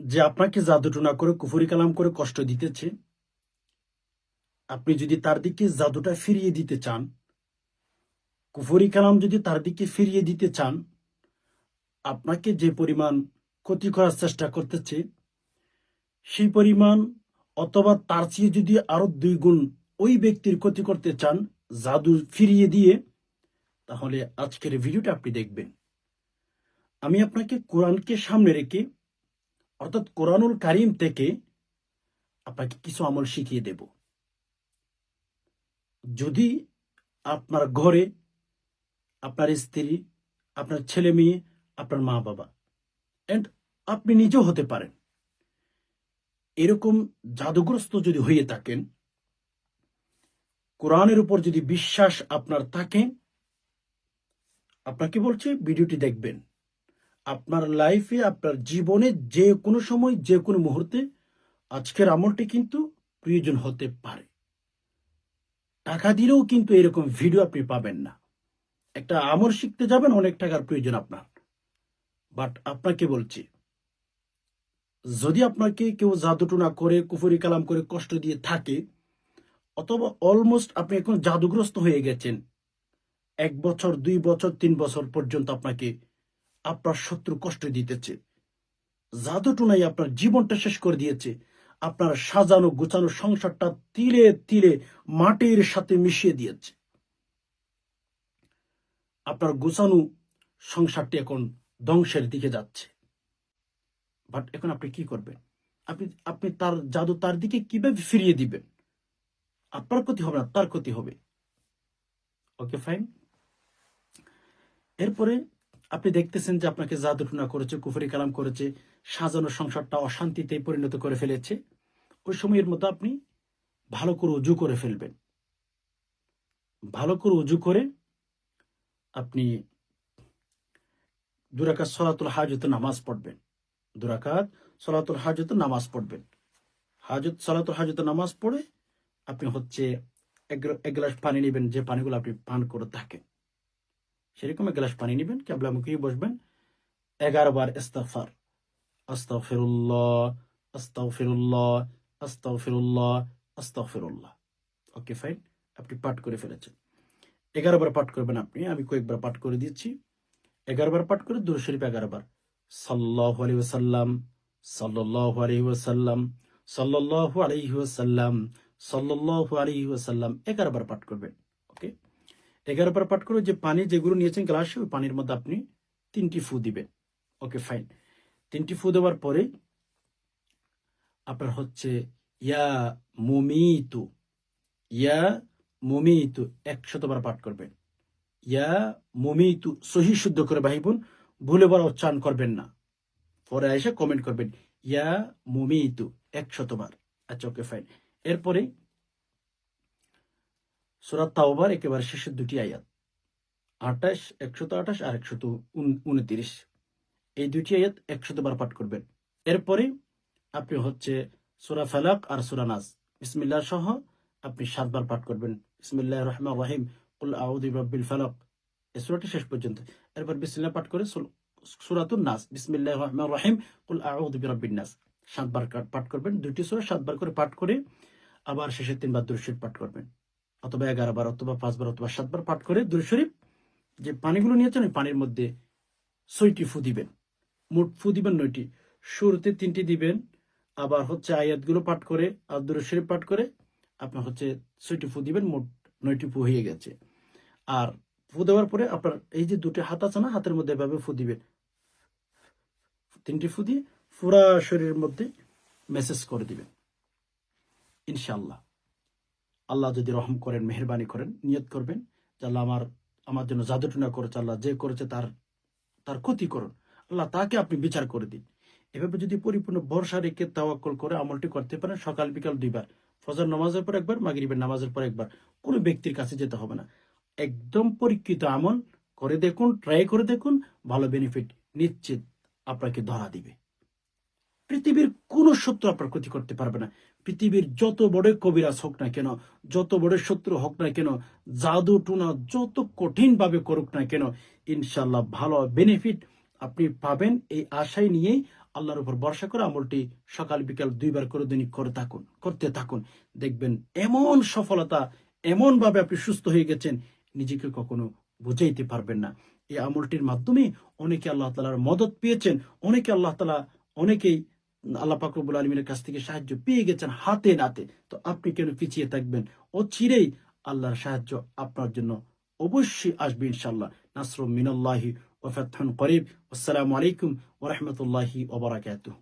যে আপনাকে জাদুটুনা করে, কুফুরি কালাম করে কষ্ট দিতেছে, আপনি যদি তার দিকে জাদুটা ফিরিয়ে দিতে চান, কুফুরি কালাম যদি তার দিকে ফিরিয়ে দিতে চান, আপনাকে যে পরিমাণ ক্ষতি করার চেষ্টা করতেছে, সেই পরিমাণ অথবা তার চেয়ে যদি আরও দুই গুণ ওই ব্যক্তির ক্ষতি করতে চান, জাদু ফিরিয়ে দিয়ে, তাহলে আজকের ভিডিওটা আপনি দেখবেন। আমি আপনাকে কোরআনকে সামনে রেখে অর্থাৎ কোরআনুল কারিম থেকে আপনাকে কিছু আমল শিখিয়ে দেব। যদি আপনার ঘরে আপনার স্ত্রী, আপনার ছেলে মেয়ে, আপনার মা বাবা এন্ড আপনি নিজেও হতে পারেন, এরকম জাদুগ্রস্ত যদি হয়ে থাকেন, কোরআনের উপর যদি বিশ্বাস আপনার থাকে, আপনাকে বলছে, ভিডিওটি দেখবেন। আপনার লাইফে আপনার জীবনে যে কোনো সময়, যে কোনো মুহূর্তে আজকের আমলটি কিন্তু প্রয়োজন হতে পারে। টাকা দিলেও কিন্তু এরকম ভিডিও আপনি পাবেন না। একটা আমল শিখতে যাবেন, অনেক টাকার প্রয়োজন আপনার। বাট আপনাকে বলছি, যদি আপনাকে কেউ জাদুটুনা করে, কুফরি কালাম করে কষ্ট দিয়ে থাকে, অথবা অলমোস্ট আপনি এখন জাদুগ্রস্ত হয়ে গেছেন, এক বছর, দুই বছর, তিন বছর পর্যন্ত আপনাকে আপনার শত্রু কষ্ট দিতেছে। জাদুটুনাই আপনার জীবনটা শেষ করে দিয়েছে। আপনার সাজানো গোছানো সংসারটা তিলে তিলে মাটির সাথে মিশিয়ে দিয়েছে। আপনার গোছানো সংসারটি এখন ধ্বংসের দিকে যাচ্ছে। বাট এখন আপনি কি করবেন? আপনি আপনি তার জাদু তার দিকে কীভাবে ফিরিয়ে দিবেন? আপনার ক্ষতি হবে না, তার ক্ষতি হবে। ওকে ফাইন এরপরে আপনি দেখতেছেন যে আপনাকে জাদুটুনা করেছে, কুফরি কালাম করেছে, সাজানো সংসারটা অশান্তিতে পরিণত করে ফেলেছে। ওই সময়ের মতো আপনি ভালো করে উজু করে ফেলবেন। ভালো করে উজু করে আপনি দুরাকাত সলাতুল হাজত নামাজ পড়বেন। দুরাকাত সলাতুল হাজত নামাজ পড়বেন। হাজত, সলাতুল হাজত নামাজ পড়ে আপনি হচ্ছে এক এক গ্লাস পানি নেবেন, যে পানিগুলো আপনি পান করে থাকেন। সেরকম গ্লাস পানি নেবেন কেবলামুখী বসবেন। এগারো বার ইস্তাফার আস্তাগফিরুল্লাহ আস্তাগফিরুল্লাহ আস্তাগফিরুল্লাহ আস্তাগফিরুল্লাহ। Okay, fine. আপনি পাঠ করে ফেলেছেন। এগারো বার পাঠ করবেন আপনি। আমি কয়েকবার পাঠ করে দিচ্ছি। এগারো বার পাঠ করে দুরু শরীফ এগারো বার। সাল্লাহ আলী ওসাল্লাম সাল্লাহ আলী ওসাল্লাম সাল্লাহ আলী ওসাল্লাম সাল্লাহ আলী ওসাল্লাম এগারো বার পাঠ করবেন। এগারো বার পাঠ করে, যে পানি যেগুলো নিয়েছেন গ্লাসে, ওই পানির মধ্যে আপনি তিনটি ফু দিবেন। ওকে ফাইন তিনটি ফু দেওয়ার পরে আপনার হচ্ছে, ইয়া মুমিতু ইয়া মুমিতু একশতবার পাঠ করবেন। ইয়া মুমিতু সহি শুদ্ধ করে ভাই বোন ভুলে বড় উচ্চারণ করবেন না। পরে এসে কমেন্ট করবেন, ইয়া মুমিতু একশতবার আচ্ছা ওকে ফাইন এরপরে সুরাত তাওবার একেবারে শেষের দুটি আয়াত। আঠাশ, একশত আঠাশ আর একশত উন- উনত্রিশ। এই দুটি আয়াত একশত বার পাঠ করবেন। এরপরে আপনি হচ্ছে সুরা ফালাক আর সুরা নাস। বিসমিল্লাহ সহ আপনি সাতবার পাঠ করবেন। রহমান রাহিম। কুল আউদি রব্বিল ফালাক। এই সুরাটি শেষ পর্যন্ত। এরপর বিসমিল্লাহ পাঠ করে সুরাতুন নাস। বিসমিল্লাহ রহমান রাহিম। কুল আউদি রব্বিন নাস। সাতবার পাঠ করবেন। দুটি সুরা সাতবার করে পাঠ করে আবার শেষের তিনবার দুরশরীফ পাঠ করবেন। অথবা এগারো বার অথবা পাঁচবার অথবা সাতবার পাঠ করে দুরশরীফ যে পানিগুলো নিয়েছেন, ওই পানির মধ্যে ছয়টি ফু দিবেন। মোট ফু দিবেন নয়টি। শুরুতে তিনটি দিবেন, আবার হচ্ছে আয়াতগুলো পাঠ করে আর দুরশরীফ পাঠ করে আপনার হচ্ছে ছয়টি ফু দিবেন, মোট নয়টি ফু হয়ে গেছে। আর ফু দেওয়ার পরে আপনার এই যে দুটি হাত আছে না, হাতের মধ্যে এভাবে ফু দিবেন। তিনটি ফু দিয়ে পুরা শরীরের মধ্যে মেসেজ করে দিবেন। ইনশাল্লাহ আল্লাহ যদি রহম করেন, মেহরবানি করেন, নিয়ত করবেন আল্লাহ আমার আমার জন্য জাদুটুনা করেছে, আল্লাহ যে করেছে তার তার ক্ষতি করুন। আল্লাহ তাকে আপনি বিচার করে দিন। এভাবে যদি পরিপূর্ণ ভরসা রেখে তাওয়াক্কল করে আমলটি করতে পারেন, সকাল, বিকাল দুইবার। ফজর নামাজের পর একবার, মাগরিবের নামাজের পর একবার। কোনো ব্যক্তির কাছে যেতে হবে না। একদম পরীক্ষিত আমল করে দেখুন ট্রাই করে দেখুন, ভালো বেনিফিট নিশ্চিত আপনাকে ধরা দিবে। পৃথিবীর কোনো শত্রু আপনার ক্ষতি করতে পারবে না। পৃথিবীর যত বড় কবিরাজ হোক না কেন, যত বড় শত্রু হোক না কেন, জাদু টুনা যত কঠিন ভাবে করুক না কেন ইনশাল্লাহ ভালো বেনিফিট আপনি পাবেন। এই আশায় নিয়েই আল্লাহর উপর ভরসা করে আমলটি সকাল বিকাল দুইবার করে দৈনিক করে থাকুন, করতে থাকুন। দেখবেন এমন সফলতা এমন ভাবে আপনি সুস্থ হয়ে গেছেন, নিজেকে কখনো বুঝাইতে পারবেন না। এই আমলটির মাধ্যমে অনেকে আল্লাহ তালার মদত পেয়েছেন, অনেকে আল্লাহ তালা অনেকেই আল্লাহ ফাকরুবুল কাছ থেকে সাহায্য পেয়ে গেছেন হাতে নাতে। তো আপনি কেন পিছিয়ে থাকবেন? ও চিরেই আল্লাহর সাহায্য আপনার জন্য অবশ্যই আসবে ইনশাল্লাহ নাসর মিনাল্লাহি ওফাতহান করিব। আসসালামু আলাইকুম ওরহমতুল্লাহি ওবরাকাতুহ